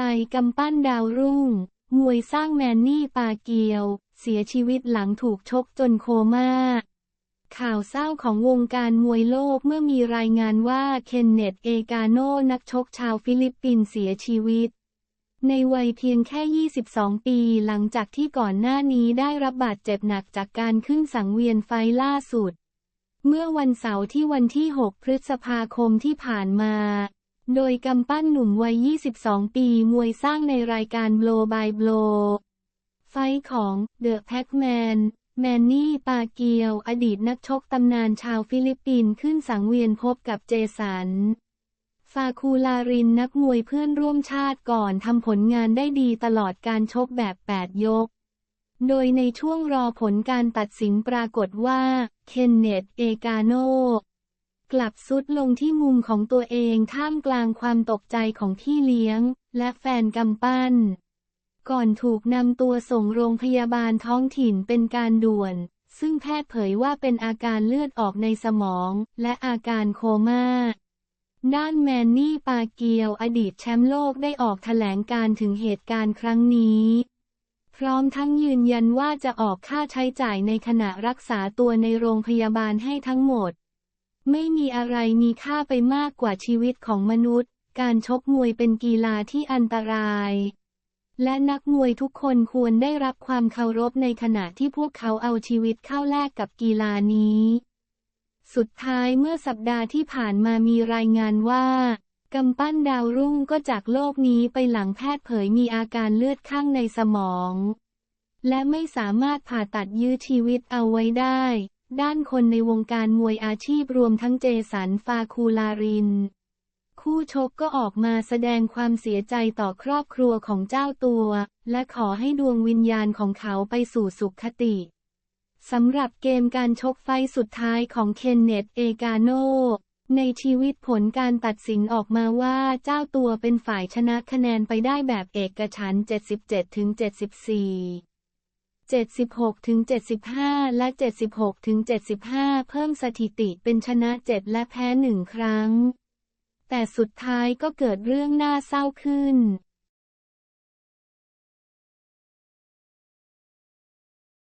ลัยกำปั้นดาวรุ่ง มวยสร้างแมนนี่ปาเกียว เสียชีวิตหลังถูกชกจนโคม่า ข่าวเศร้าของวงการมวยโลกเมื่อมีรายงานว่าเคนเนตเอกาโนนักชกชาวฟิลิปปินส์เสียชีวิต ในวัยเพียงแค่ 22 ปีหลังจากที่ก่อนหน้านี้ได้รับบาดเจ็บหนักจากการขึ้นสังเวียนไฟล่าสุด เมื่อวันเสาร์ที่วันที่ 6 พฤษภาคมที่ผ่านมา โดยกำปั้นหนุ่มวัย 22 ปีมวยสร้างในรายการ Blow by Blow ไฟของเดอะแพ็กแมนแมนนี่ปาเกียว อดีตนักชกตำนานชาวฟิลิปปินส์ขึ้นสังเวียนพบกับเจสัน ฟาคูลารินนักมวยเพื่อนร่วมชาติก่อนทำผลงานได้ดีตลอดการชกแบบ 8 ยก โดยในช่วงรอผลการตัดสินปรากฏว่า เคนเนต เอกาโน กลับซุดลงที่มุมของตัวเองท่ามกลางความตกใจของพี่เลี้ยง และแฟนกำปั้น ก่อนถูกนำตัวส่งโรงพยาบาลท้องถิ่นเป็นการด่วน ซึ่งแพทย์เผยว่าเป็นอาการเลือดออกในสมอง และอาการโคม่าด้านแมนนี่ปาเกียวอดีตแชมป์โลกได้ออกแถลงการถึงเหตุการณ์ครั้งนี้ พร้อมทั้งยืนยันว่าจะออกค่าใช้จ่ายในขณะรักษาตัวในโรงพยาบาลให้ทั้งหมด ไม่มีอะไรมีค่าไปมากกว่าชีวิตของมนุษย์ การชกมวยเป็นกีฬาที่อันตราย และนักมวยทุกคนควรได้รับความเคารพในขณะที่พวกเขาเอาชีวิตเข้าแลกกับกีฬานี้ สุดท้ายเมื่อสัปดาห์ที่ผ่านมามีรายงานว่ากำปั้นดาวรุ่งก็จากโลกนี้ไปหลังแพทย์เผยมีอาการเลือดข้างในสมอง และไม่สามารถผ่าตัดยื้อชีวิตเอาไว้ได้ ด้านคนในวงการมวยอาชีพรวมทั้งเจสันฟาคูลาริน คู่ชกก็ออกมาแสดงความเสียใจต่อครอบครัวของเจ้าตัว และขอให้ดวงวิญญาณของเขาไปสู่สุขคติสำหรับเกมการชกไฟสุดท้ายของเคนเนตเอกาโนในชีวิตผลการตัดสินออกมาว่าเจ้าตัวเป็นฝ่ายชนะคะแนนไปได้แบบเอกฉัน77-74 76-75 และ 76-75 เพิ่มสถิติเป็นชนะ 7 และแพ้ 1 ครั้ง แต่สุดท้ายก็เกิดเรื่องน่าเศร้าขึ้น